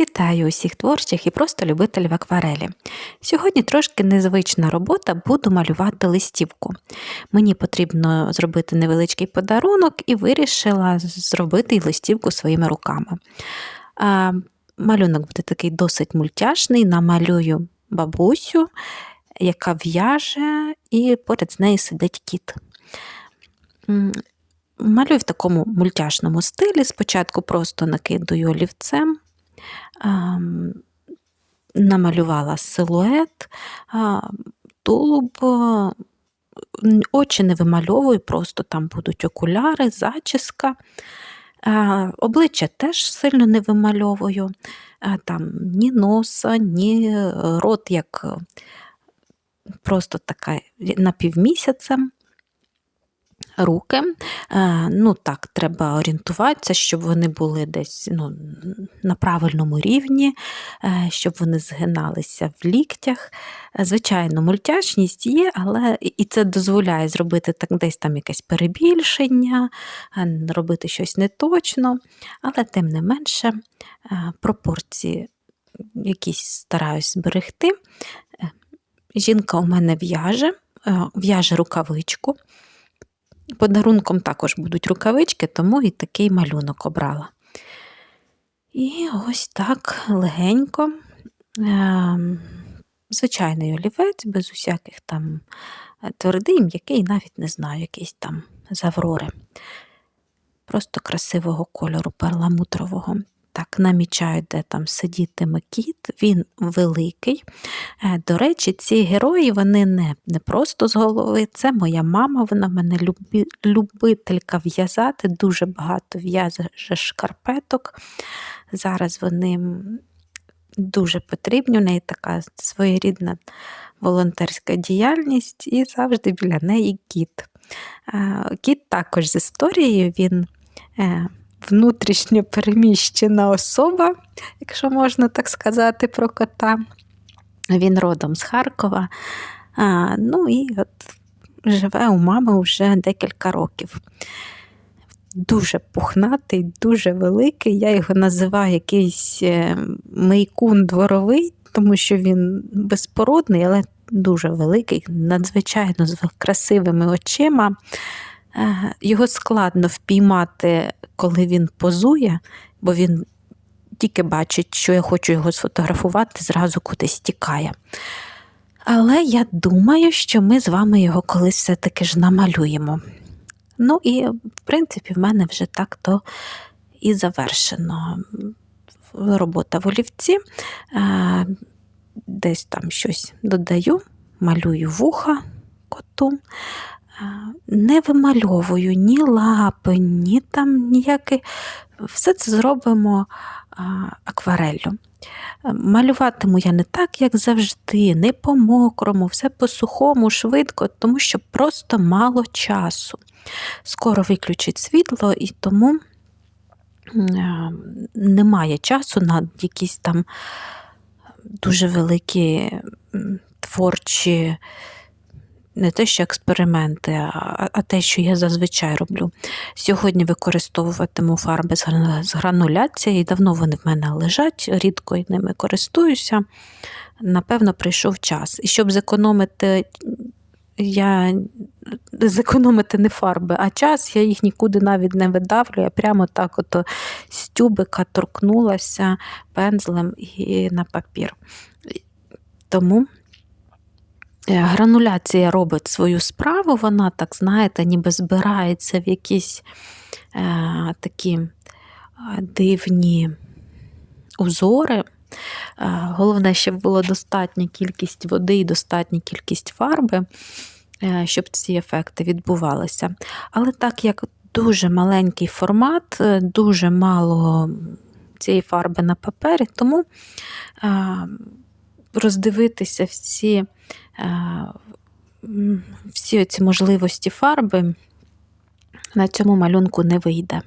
Вітаю усіх творчих і просто любителів акварелі. Сьогодні трошки незвична робота, буду малювати листівку. Мені потрібно зробити невеличкий подарунок і вирішила зробити листівку своїми руками. Малюнок буде такий досить мультяшний, намалюю бабусю, яка в'яже, і поряд з нею сидить кіт. Малюю в такому мультяшному стилі. Спочатку просто накидую олівцем, намалювала силует, тулуб, очі не вимальовую, просто там будуть окуляри, зачіска. Обличчя теж сильно не вимальовую, там ні носа, ні е, рот, як е, просто така напівмісяцем. Руки, Е, ну так, треба орієнтуватися, щоб вони були десь ну, на правильному рівні, е, щоб вони згиналися в ліктях. Е, Звичайно, мультяшність є, але і- це дозволяє зробити так десь там якесь перебільшення, робити щось неточно, але тим не менше пропорції якісь стараюсь зберегти. Жінка у мене в'яже, в'яже рукавичку. Подарунком також будуть рукавички, тому і такий малюнок обрала. І ось так легенько. ем, Звичайний олівець, без усяких там е, твердий, м'який, навіть не знаю, якийсь там заврори. Просто красивого кольору перламутрового. Так, намічаю, де там сидітиме кіт, він великий. Е, До речі, ці герої вони не, не просто з голови. Це моя мама, вона мене любі, любителька в'язати, дуже багато в'яже шкарпеток. Зараз вони дуже потрібні. У неї така своєрідна волонтерська діяльність, і завжди біля неї кіт. Е, Кіт також з історією, він е, внутрішньо переміщена особа, якщо можна так сказати, про кота. Він родом з Харкова. А, ну і от живе у мами вже декілька років. Дуже пухнатий, дуже великий. Я його називаю якийсь е, мейкун дворовий, тому що він безпородний, але дуже великий, надзвичайно з красивими очима. Е, Його складно впіймати, коли він позує, бо він тільки бачить, що я хочу його сфотографувати, зразу кудись тікає. Але я думаю, що ми з вами його колись все-таки ж намалюємо. Ну і, в принципі, в мене вже так то і завершено. Робота в олівці. Е, Десь там щось додаю, малюю вуха коту. Не вимальовую ні лапи, ні там ніякий. Все це зробимо а, аквареллю. Е, Малюватиму я не так, як завжди, не по мокрому, все по сухому, швидко, тому що просто мало часу. Скоро виключить світло, і тому е, немає часу на якісь там дуже великі творчі, не те, що експерименти, а, а те, що я зазвичай роблю. Сьогодні використовуватиму фарби з грану- з грануляції, давно вони в мене лежать, рідко ними користуюся. Напевно, прийшов час. І щоб зекономити, я зекономити не фарби, а час, я їх нікуди навіть не видавлю. Я прямо так от з тюбика торкнулася пензлем і на папір. Тому грануляція робить свою справу, вона, так знаєте, ніби збирається в якісь е, такі е, дивні узори. Е, Головне, щоб була достатня кількість води і достатня кількість фарби, е, щоб ці ефекти відбувалися. Але так як дуже маленький формат, е, дуже мало цієї фарби на папері, тому е, роздивитися всі, е, всі ці можливості фарби на цьому малюнку не вийде.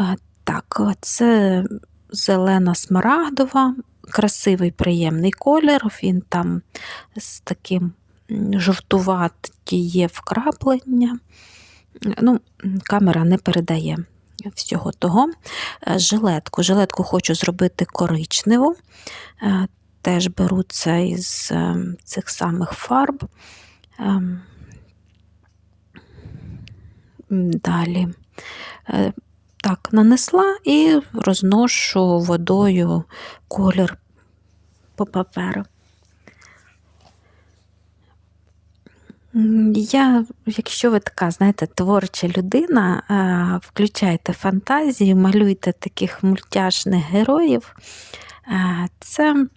Е, Так, це зелена смарагдова, красивий, приємний колір. Він там з таким жовтуваті є вкраплення. Ну, камера не передає всього того. Е, Жилетку. Жилетку хочу зробити коричневу. Е, Теж беру це із е, цих самих фарб. Ем, Далі. Е, Так, нанесла і розношу водою колір по паперу. Я, якщо ви така, знаєте, творча людина, включайте фантазію, малюйте таких мультяшних героїв. Це м,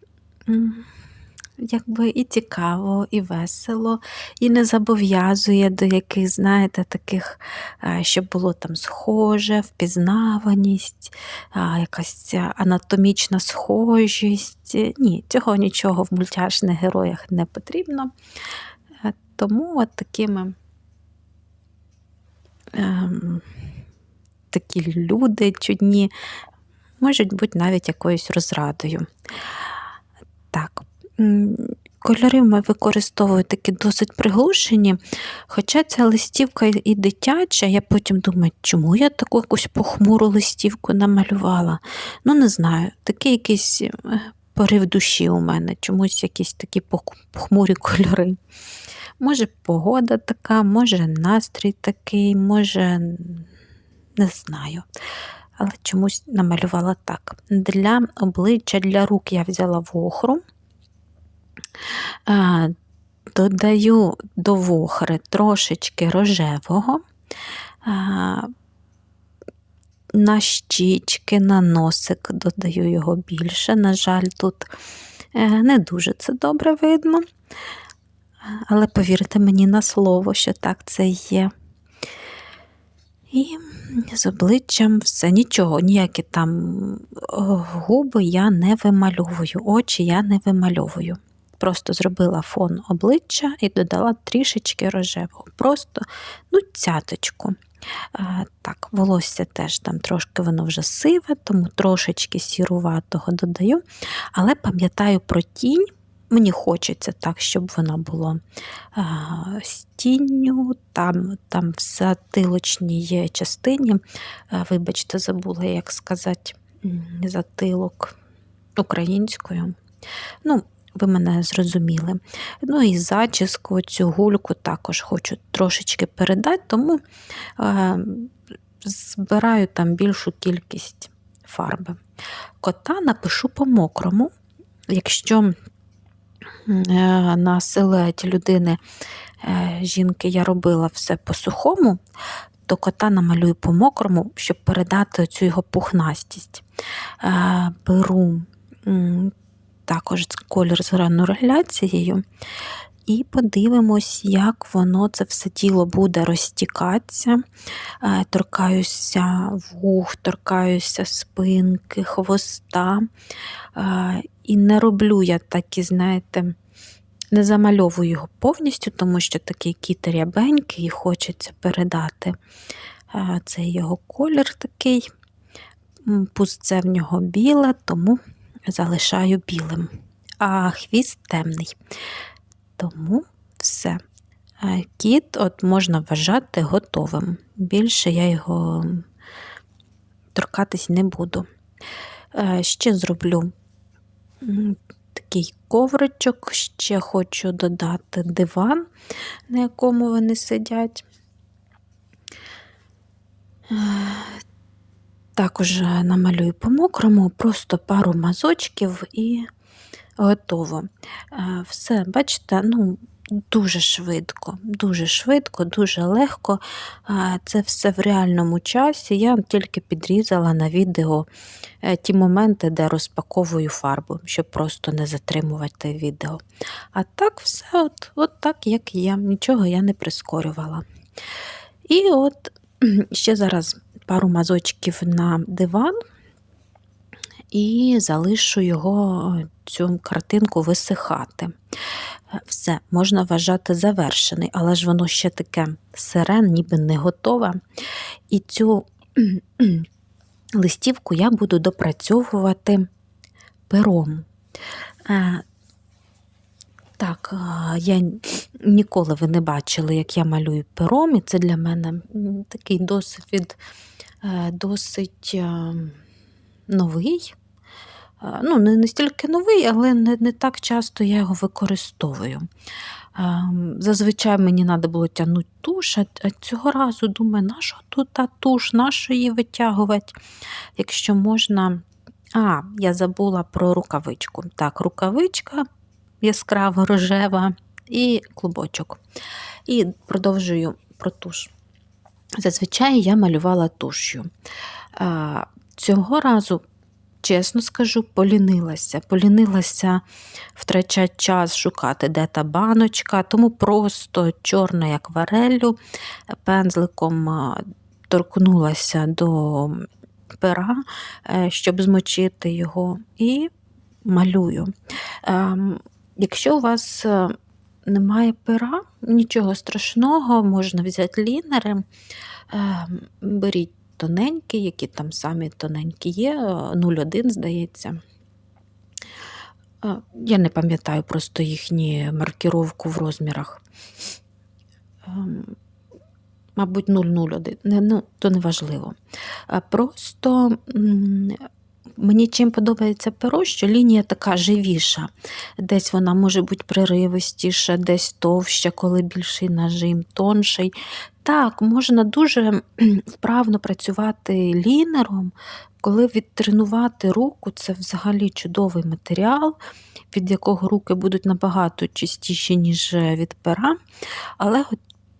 якби і цікаво, і весело, і не зобов'язує до яких, знаєте, таких, щоб було там схоже, впізнаваність, якась анатомічна схожість. Ні, цього нічого в мультяшних героях не потрібно. Е, Тому от такими ем, такі люди чудні можуть бути навіть якоюсь розрадою. Кольори ми використовую такі досить приглушені, хоча ця листівка і- дитяча, я потім думаю, чому я таку якусь похмуру листівку намалювала. Ну, не знаю, такий якийсь е, порив душі у мене, чомусь якісь такі пох- похмурі кольори. Може, погода така, може, настрій такий, може, не знаю. Але чомусь намалювала так. Для обличчя, для рук я взяла вохру. Додаю до вохри трошечки рожевого. На щічки, на носик додаю його більше. На жаль, тут е, не дуже це добре видно. Але повірте мені на слово, що так це є. І з обличчям все нічого, ніякі там губи я не вимальовую, очі я не вимальовую. Просто зробила фон обличчя і додала трішечки рожевого. Просто ну, цяточку. Так, волосся теж там трошки воно вже сиве, тому трошечки сіруватого додаю. Але пам'ятаю про тінь. Мені хочеться так, щоб воно було з тінню, там, там в затилочній частині. Вибачте, забула, як сказати, затилок українською. Ну, ви мене зрозуміли. Ну і зачіску, цю гульку також хочу трошечки передати, тому е, збираю там більшу кількість фарби. Кота напишу по-мокрому. Якщо е, на силуеті людини е, жінки я робила все по-сухому, то кота намалюю по-мокрому, щоб передати цю його пухнастість. Е, Беру також колір з грануляцією. І подивимось, як воно це все тіло буде розтікатися. Е, Торкаюся вух, торкаюся спинки, хвоста. Е, І не роблю я такі, знаєте, не замальовую його повністю, тому що такий кіт рябенький і хочеться передати е, цей його колір такий. М, Пустце в нього біле, тому залишаю білим, а хвіст темний. Тому все. Кіт от можна вважати готовим. Більше я його торкатись не буду. Ще зроблю такий ковричок, ще хочу додати диван, на якому вони сидять. Також намалюю по-мокрому, просто пару мазочків і готово. Е, Все, бачите, ну, дуже швидко, дуже швидко, дуже легко. Е, Це все в реальному часі. Я тільки підрізала на відео е, ті моменти, де розпаковую фарбу, щоб просто не затримувати відео. А так, все от, от так, як є. Нічого я не прискорювала. І от ще зараз пару мазочків на диван і залишу його цю картинку висихати. Е, Все, можна вважати завершений, але ж воно ще таке сирен, ніби не готове. І цю листівку я буду допрацьовувати пером. Е, Так, е, я ніколи ви не бачили, як я малюю пером, і це для мене такий досвід е, досить е, новий. Е, ну, Не настільки новий, але не не так часто я його використовую. Зазвичай мені треба було тягнути туш, а цього разу думаю, на що тут та туш, на що її витягувати, якщо можна. А, я забула про рукавичку. Так, рукавичка яскраво рожева і клубочок. І продовжую про туш. Зазвичай я малювала туш'ю. Цього разу, чесно скажу, полінилася. Полінилася втрачати час шукати, де та баночка, тому просто чорною аквареллю пензликом торкнулася до пера, е, щоб змочити його, і малюю. Якщо у вас е, немає пера, нічого страшного, можна взяти лінери, ем, беріть тоненькі, які там самі тоненькі є, 0,1, здається. Е, я не пам'ятаю просто їхню маркіровку в розмірах. Мабуть, 001, ну, то не важливо. Просто Мені чим подобається перо, що лінія така живіша. Десь вона може бути приривистіша, десь товща, коли більший нажим, тонший. Так, можна дуже вправно працювати лінером, коли відтренувати руку це взагалі чудовий матеріал, від якого руки будуть набагато чистіші, ніж від пера. Але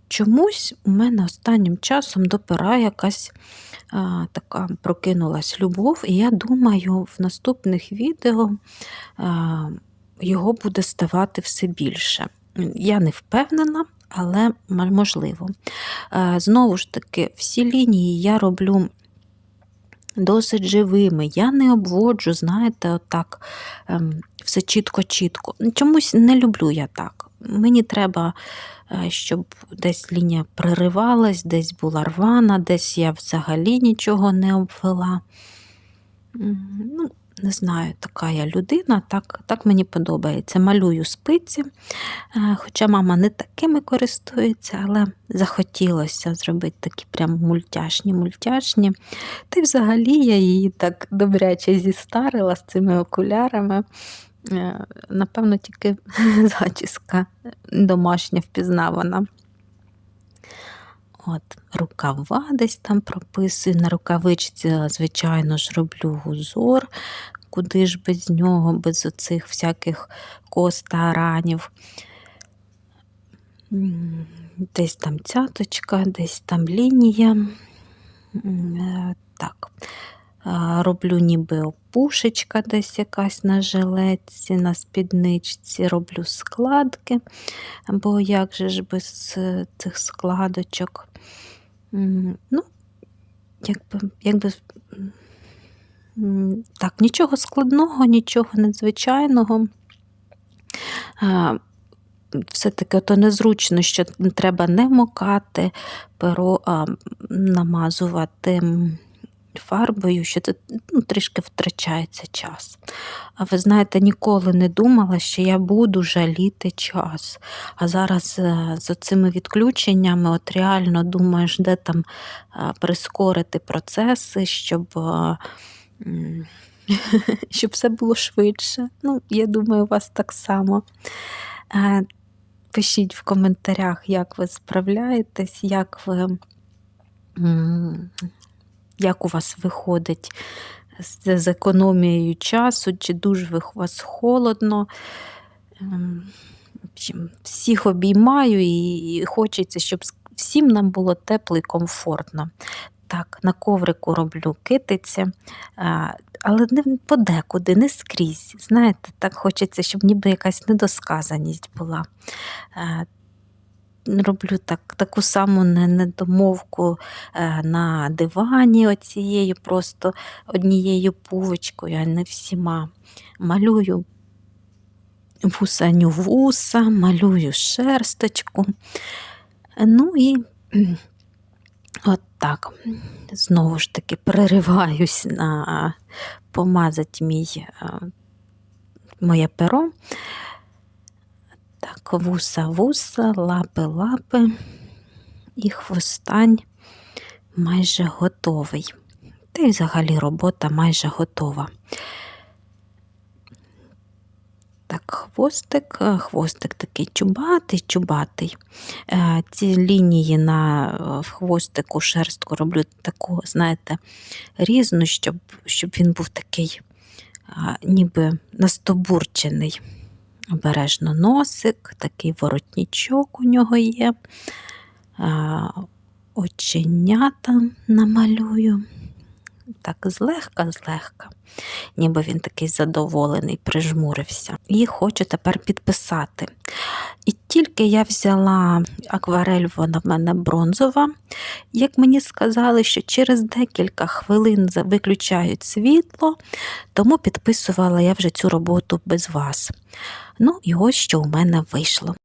чомусь у мене останнім часом до пера якась а, така прокинулась любов, і я думаю, в наступних відео а, його буде ставати все більше. Я не впевнена, але можливо. Знову ж таки, всі лінії я роблю. Досить живими, я не обводжу, знаєте, отак ем, все чітко-чітко. Чомусь не люблю я так. Мені треба Е, щоб десь лінія приривалась, десь була рвана, десь я взагалі нічого не обвела. Ну, Не знаю, така я людина, так так мені подобається. Малюю спиці, е, хоча мама не такими користується, але захотілося зробити такі прям мультяшні мультяшні. Та й взагалі я її так добряче зістарила з цими окулярами. Е, напевно, тільки зачіска домашня впізнавана. От, Рукава десь там прописую. На рукавичці, звичайно ж, роблю гузор, куди ж без нього, без оцих всяких коста-ранів. Десь там цяточка, десь там лінія. Е, так роблю ніби опушечка десь якась на жилетці, на спідничці, роблю складки, бо як же ж без е, цих складочок. Ну, якби, якби так, нічого складного, нічого надзвичайного. Все-таки то незручно, що треба не мокати перо, а намазувати фарбою, що це ну, трішки втрачається час. А ви знаєте, ніколи не думала, що я буду жаліти час. А зараз е, з цими відключеннями от реально думаєш, де там е, прискорити процеси, щоб. Е, щоб все було швидше. Ну, я думаю, у вас так само. Пишіть в коментарях, як ви справляєтесь, як ви як у вас виходить з, економією часу, чи дуже у вас холодно. Ем, всіх обіймаю і хочеться, щоб всім нам було тепло і комфортно. Так, на коврику роблю китиці, але не подекуди, не скрізь. Знаєте, так хочеться, щоб ніби якась недосказаність була роблю так, таку саму недомовку е, на дивані оцією, просто однією пувочкою, а не всіма. Малюю вусаню вуса, малюю шерсточку. Ну і от так, знову ж таки, перериваюсь на помазати мій, е, моє перо. Так, вуса-вуса, лапи-лапи і хвостань майже готовий. Та й взагалі робота майже готова. Так, хвостик, е, хвостик такий чубатий, чубатий. Е, Ці лінії на е, хвостику шерстку роблю таку, знаєте, різну, щоб, щоб він був такий, ніби настобурчений. Обережно носик, такий воротничок у нього є. Оченята намалюю. Так, злегка, злегка, ніби він такий задоволений, прижмурився. І хочу тепер підписати. І тільки я взяла акварель, вона в мене бронзова. Як мені сказали, що через декілька хвилин виключають світло, тому підписувала я вже цю роботу без вас. Ну і ось що у мене вийшло.